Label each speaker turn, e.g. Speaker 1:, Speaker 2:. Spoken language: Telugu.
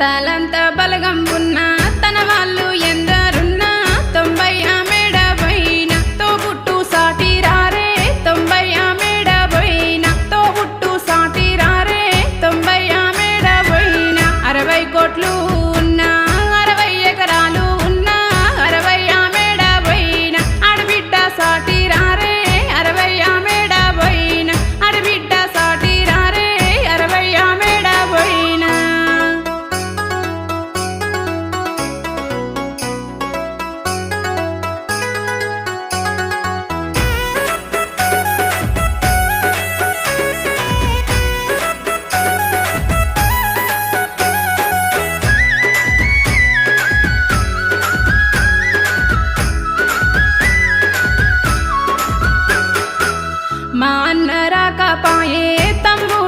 Speaker 1: తలంత బలగం ఉన్న తన వాళ్ళు ఎందరున్నా తొంభై మేడ పోయిన తోబుట్టు సాటి రారే తొంభై ఆమెడ పోయిన తోబుట్టు సాటి రారే తొంభై ఆమెడ పోయిన అరవై కోట్లు मानरागाय तम्बू